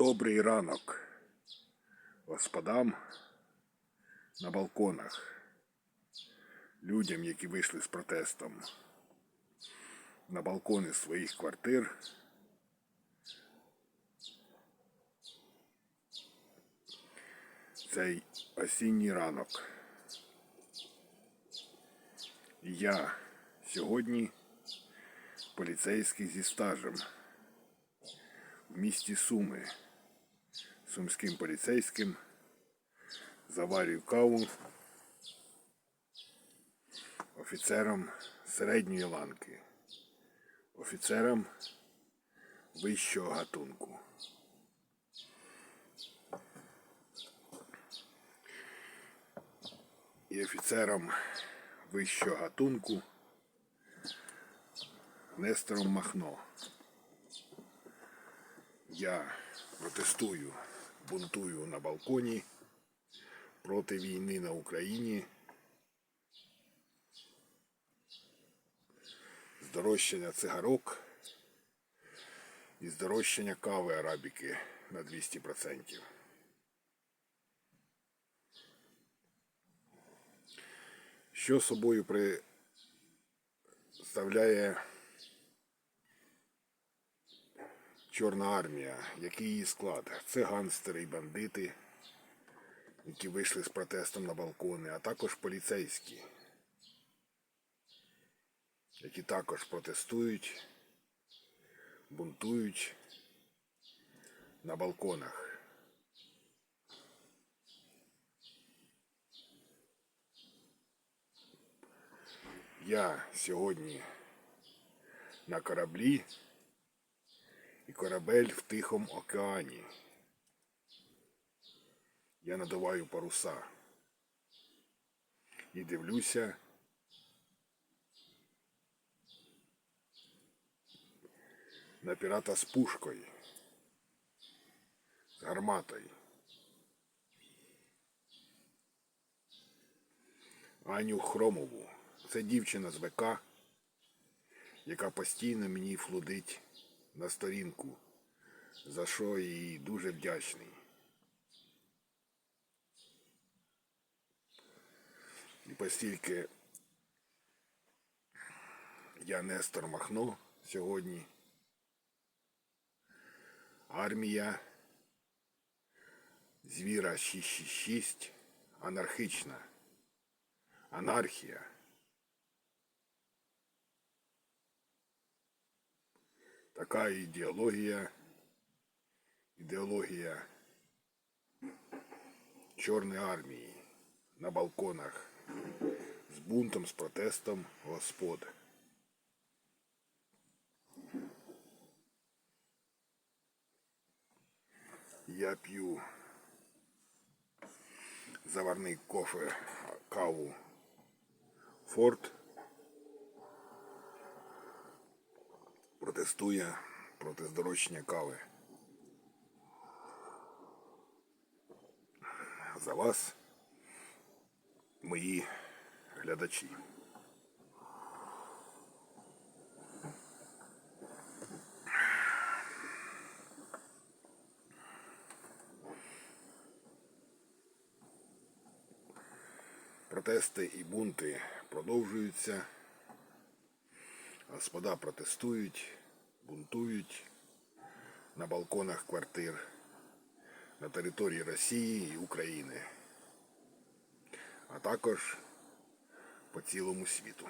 Добрий ранок господам на балконах, людям, які вийшли з протестом на балкони своїх квартир. Цей осінній ранок. Я сьогодні поліцейський зі стажем в місті Суми сумським поліцейським заварюю каву офіцерам середньої ланки, офіцерам вищого гатунку. І офіцерам вищого гатунку Нестором Махно. Я протестую, бунтую на балконі проти війни на Україні. Здорожчання цигарок і здорожчання кави арабіки на 200%. Що собою представляє Чорна армія, який її склад? Це ганстери і бандити, які вийшли з протестом на балкони, а також поліцейські, які також протестують, бунтують на балконах. Я сьогодні на кораблі корабель в Тихому океані. Я надуваю паруса і дивлюся на пірата з пушкою, з гарматою. Аню Хромову. Це дівчина з ВК, яка постійно мені флудить на сторінку, за що їй дуже вдячний. І постільки я Нестор Махно сьогодні, армія звіра 666 анархічна, анархія. Така ідеологія, ідеологія Чорної армії на балконах з бунтом, з протестом господ. Я п'ю заварний кофе, каву Форт. Протестує проти здорожчання кави. За вас, мої глядачі. Протести і бунти продовжуються. Господа протестують, бунтують на балконах квартир на території Росії і України, а також по цілому світу.